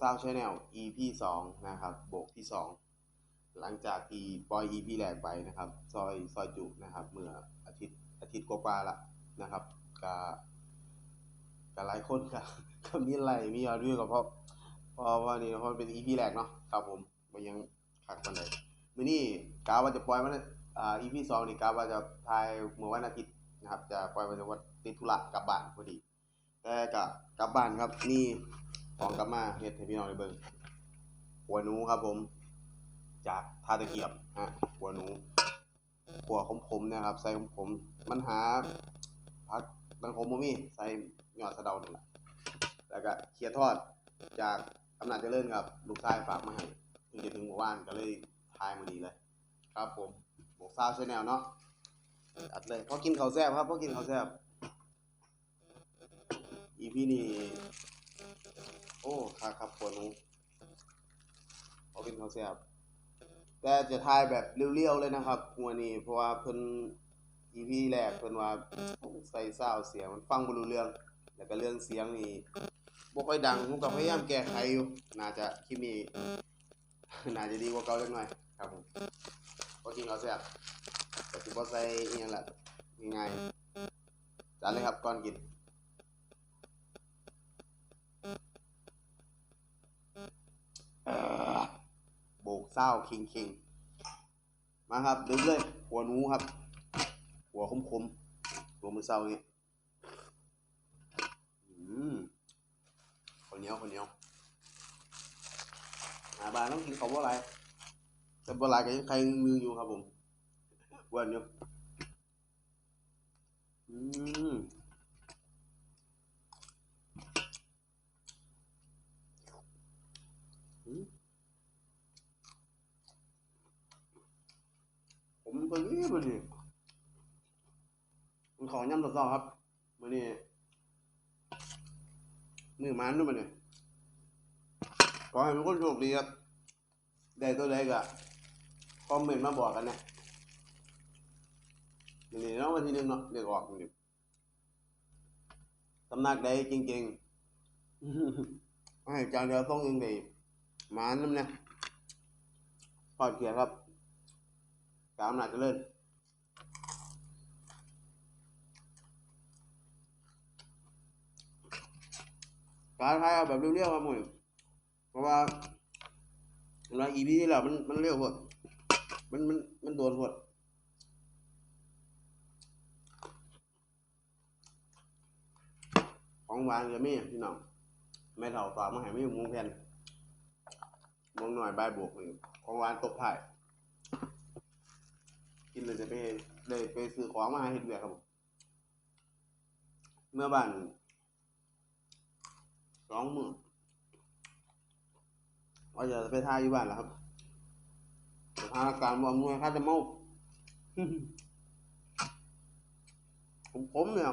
ซาวชาแนล EP สองนะครับ โบกที่สองหลังจากที่ปล่อย EP แรกไปนะครับ ซอยซอยจุนะครับ เมื่ออาทิตย์อาทิตย์กว่าๆละนะครับกะกะหลายคนก็ก็มีอะไรมียอดวิวก็เพราะเพราะว่านี่เพราะมันเป็น EP แรกเนาะครับผมมันยังขักกันเลยมื้อนี้กะว่าจะปล่อยมันอ่า EP สองนี่กะว่าจะถ่ายเมื่อวันอาทิตย์นะครับ จะปล่อยวันวันติดธุระกลับบ้านพอดี แต่กะกลับบ้านครับนี่ ของกลับมาเฮ็ดให้พี่น้องได้เบิ่งหัวหนูครับผม จากท่าตะเกียบฮะหัวหนูหัวขมๆนะครับ ใส่ขมๆมันหาพักตังขมบ่มีใส่ยอดสะเดานี่แหละแล้วก็เขียทอดจากอำนาจเจริญครับ ลูกชายฝากมาให้เพิ่งจะถึงเมื่อวานก็เลยทายมื้อนี้เลย ครับผมบวกซาวชาแนลเนาะอัดเลยพอกินข้าวแซ่บครับพอกินข้าวแซ่บอีพีนี่ อ้ครับครับปวดหนูเอาเป็นข้าวแซ่บแต่จะทายแบบเรียวๆเลยนะครับหัวนี้เพราะว่าเพิ่นอีพีแรกเพิ่นว่าใส่ซาวเสียงมันฟังบ่รู้เรื่อง แล้วก็เรื่องเสียงนี่บ่ค่อยดังผมก็พยายามแก้ไขอยู่ น่าจะคลิปนี้น่าจะดีกว่าเก่าจักหน่อยครับผมก็กินข้าวแซ่บก็สิบ่ใส่อีหยังล่ะง่ายๆจานเลยครับก่อนกิน เอ่อโบก เศร้าเคิงคิงมาครับดึงเลยหัวหนูครับ หัวคมคมๆตัวมือเศร้าเนี่อืมคนเหนียวคนเหนียวอาบานต้องกินของว่าอะไรแต่บ่หลายก็ยังใครมืออยู่ครับผมอ้วนอยู่อืม ผมตัวนี้มันนี่มันของย่ำต่อๆครับมันนี่มือมันด้วยมันนี่ขอให้ทุกคนโชคดีครับได้ตัวใดก็คอมเมนต์มาบอกกันนะมันนี่เนาะวันที่หนึ่งเนาะเรียกออกมันนี่ตำหนักใดจริงๆให้จานเดียวต้องเองได้หมาน้ำเนี่ยปอดเขียครับ กามหนาจเจริญการทายเอาแบบเรียวๆครับหมุ่ยเพราะว่าเราอีพีที่แล้วมันมันเร็วหมดมันมันมันโดนหมดของหวานก็มีพี่น้องแม่เฒ่าฝากมาให้ไม่หมูแผ่นมองหน่อยใบายบวกนี่ของหวานตกถ่าย กินเลยจะไปเลยไปซื้อของมาให้เฮ็ดเวียครับผมเมื่อบ้านสองมื้อว่าจะไปทายอยู่บ้านแล้วครับสถานการณ์บอำนวยค่าจะเมาผมผมเนี่ย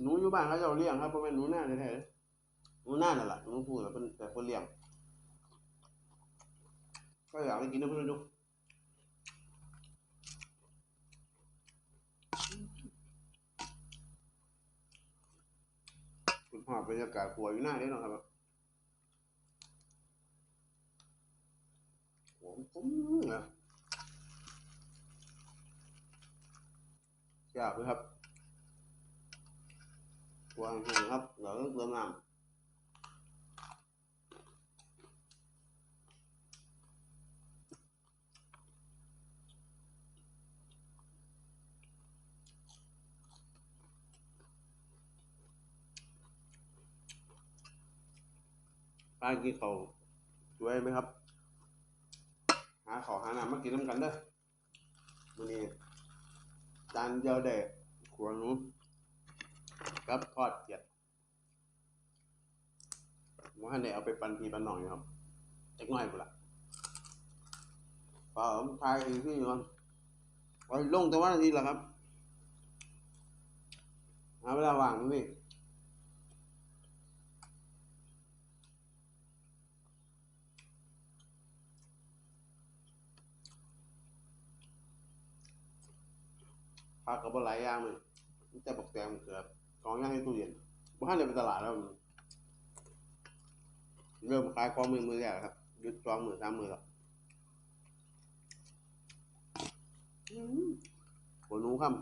หนูอยู่บ้านเขาจะเอาเลี้ยงครับเพราะเป็นหนูหน้าแท้ๆ หนูน่าน่ะล่ะหนูพูดแล้วเป็นแต่คนเลี้ยงก็อยากให้กินน้ำเพื่อนดูคุณพ่อบรรยากาศครัวอยู่หน้านี้เนาะครับผมผมนะอยากเลยครับวางห้งครับเดี๋ยวเติมน้ำ ป้ากินเขาวช่วยไหมครับ หาขอหาน้ำมากินน้ำกันเด้อวันนี้จานเดียวเด็ขวหนูครับทอดเกียดว่าให้เอาไปปันพีปันหน่อยครับเล็กน้อยกูละเปล่าผมทายอีกที่ก่อนไว้ลงแต่ว่านาทีละครับหาเวลาว่างนี่ ผักกับบหลายอย่างเลยมันจะบอกแตงเกือบกองย่างในตู้เย็นบ้านเดินไปตลาดแล้วเริ่มขายของมือมือแรกครับยุดจองมือสามมือแล้วอืมหัวหนูครับ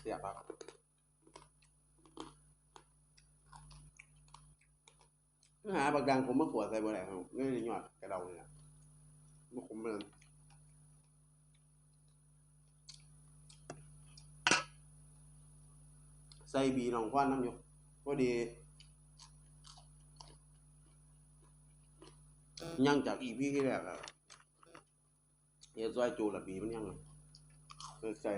เสียบครับหาบักดังผมมาขวดใส่บ่ได้ครับนี่ยยอดกระเดาเนี่ย มันขมเลยใส่บีน้องควันน้ำยู่พอดียังจากอีพีที่แรกอะเฮ็ดซอยจูละบีมันยังอะเลยใส่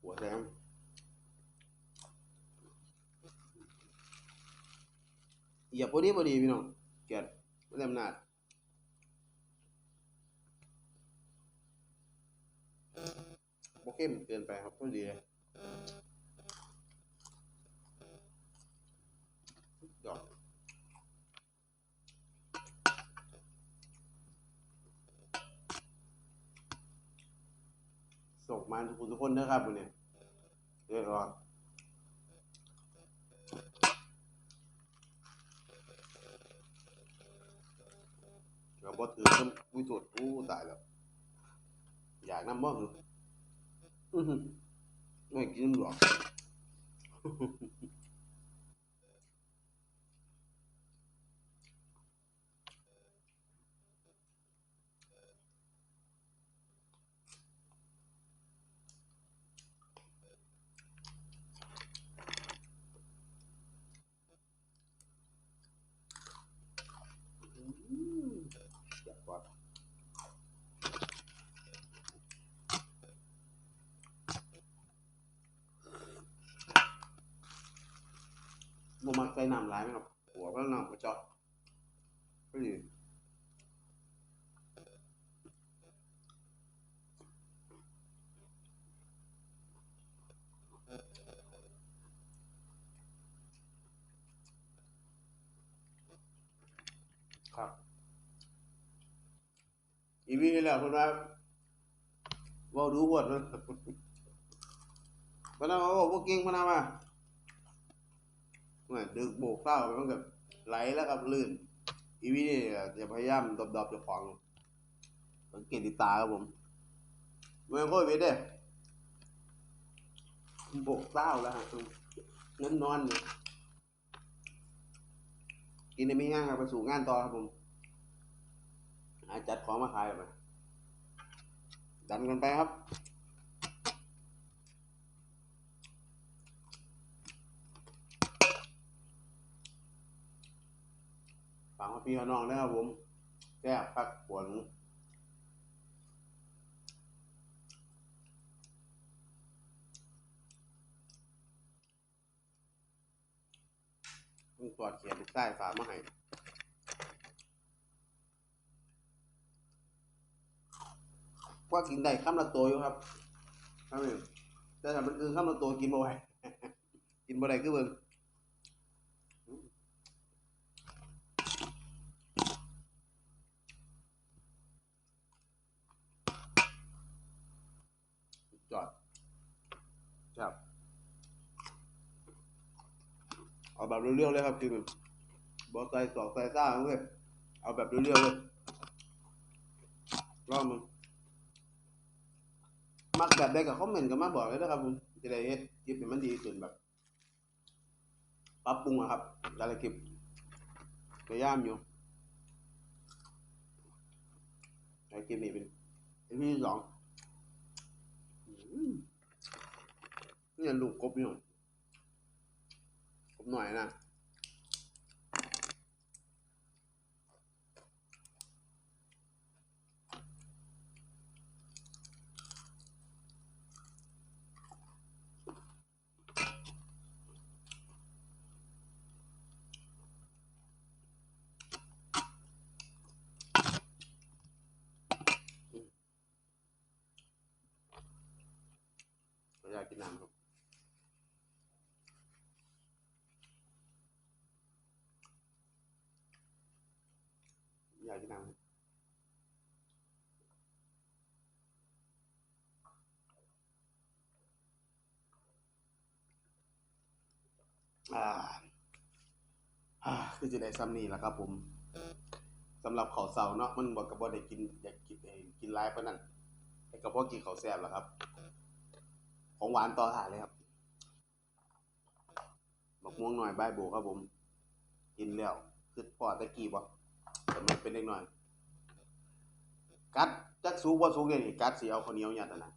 หัวแซมอย่าพอดีพอดีพี่น้องเกียดไม่ได้อำนาจ เข้มเกินไปครับพอดีเลยดอกส่งมาทุกคนทุกคนนะครับวันนี้เรียกร้องเราบ่ถือน้ำอุ้ยตรวจอู้ตายแล้วอยากน้ำบ่หรือ อื้อหือไม่กินหรอก อืมอยากกว่าบ่มัก ใส่น้ำหลายไหมครับ หัวก็น้ำกระจาะก็ดีครับอีพีนี่แหละคนว่าเว่าดูบทมันพนักงานบอกว่าเก่งพนักมา เนี่ยดึกโบกเต้าไปมันกับไหลแล้วกับลื่น อีพีนี่จะพยายามดอบๆจะฟังสังเกตติตาครับผมเมื่อโควิดเด้โบกเต้าแล้วฮะเงินนอนอยู่กินได้ไม่ง่ายครับไปสู่งานต่อครับผมอาจัดของมาขายไปดันกันไปครับากพี่น้องนะครับผมแก้พักปวดหนูต้องตรวจเขียนใต้ฝามาให้ว่ากินได้ข้ามละตัวอยู่ครับครับผมแต่ถ้ามันคือข้ามละตัวกินบ่ไหวกินบ่ได้คือเบิ่งจอดครับเอา แบบเรียวๆเลยครับคือบ่ใส่สอกใส่ซ่าเลยเอาแบบเรียวๆเลยลองมึงมักแบบใดก็คอมเมนต์กันมาบอกเลยนะครับผมจะได้เฮ็ดคลิปให้มันดีขึ้นแบบปรับปรุงอะครับแต่ละคลิปพยายามอยู่ในคลิปนี้เป็นเป็นที่สองอืมนี่ลูกกบอยู่ หน่อยนะอยากกินน้ำครับ กันนะคือจะได้ซ้ำนี่แหละครับผมสำหรับข้าวเสาเนาะมันบอกกับว่าได้กินอยากกินกินไลฟ์เพราะนั่นแต่กับพ่อกินข้าวแซ่บแหละครับ ของหวานต่อถ่ายเลยครับบอกม่วงหน่อยใบโบครับผม กินแล้วคือปอดตะกี้บอก แต่มันเป็นเล็กน้อย กัดจักสูบ่สูงเลยนี่กัดสิเอาข้าวเหนียวยัดนั่นน่ะ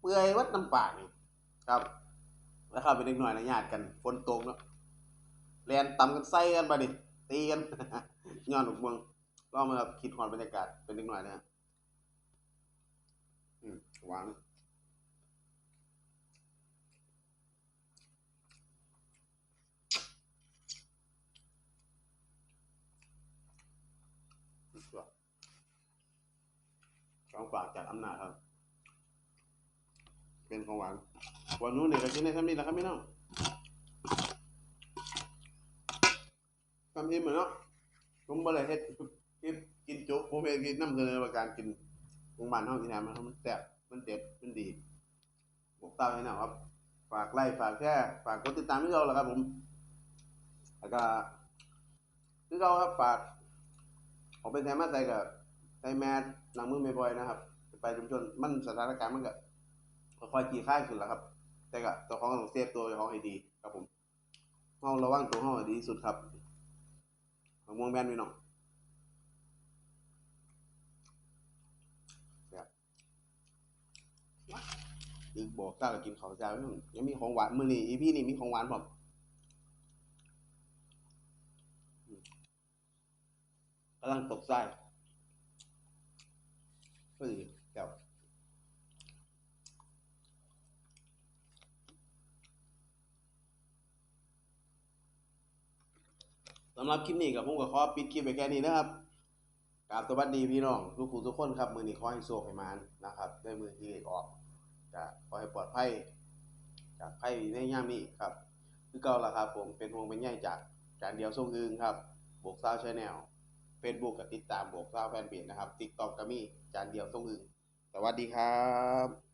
เปื่อยวัดน้ำปากนี่ครับ แล้วเข้าเป็นเด็กน้อยนะญาติกันฝนตกเนาะแลนตำกันใส่กันบัดนี้ตีกันย้อนหลูกเมืองลองมาครับคิดฮอดบรรยากาศเป็นเด็กน้อยนะฮะอืมหวานสุดยอด ของฝากจากอำนาจครับ เป็นของหวานวันนู้นเนี่ยก็กินได้ทำนี่แหละครับพี่น้องทำอิ่มเหมือนเนาะผมบ่ได้เฮ็ดกินกินจุผมเองกินน้ำเสนอว่าการกินของบ้านเฮาที่ไหนมันมันแซ่บมันเด็ดมันดีบอกเต้าให้นะครับ ฝากไลค์ฝากแชร์ฝากกดติดตามให้เราแหละครับ ผมแล้วก็คือเราครับฝากออกไปแทนมาใส่กับ ใส่แมสล้างมือบ่อยๆนะครับ ไปชุมชนมันสถานการณ์มันก็ค่อยๆขี่ค่ายขึ้นแล้วครับ แต่ก็เจ้าของต้องเซฟตัวของให้ดีครับผมเฮาระวังตัวห้ดีที่สุดครับมะม่วงแมนพี่น้องครับอีกบอกก้าวกินข้าวเจ้านยังมีของหวานมือนี้ EP นี้มีของหวานพร้อมกำลังตกไส้เฮ้ยแก้วสำหรับคลิปนี้กับผมก็ขอปิดคลิปไปแค่นี้นะครับกราบสวัสดีพี่น้องทุกผู้ทุกคนครับ มือนี้ขอให้โชคให้มานนะครับได้มือที่เลขออกจะขอให้ปลอดภัยจากภัยในย่ามนี้ครับ คือเก่าละครับผมเป็นห่วงเป็นใยจากจานเดียวส่งอึงครับบวกซาวชแนล เฟซบุ๊กกับติดตามบวกซาแฟนเพจนะครับติ๊กต็อกก็มีจานเดียวส่งอึงสวัสดีครับ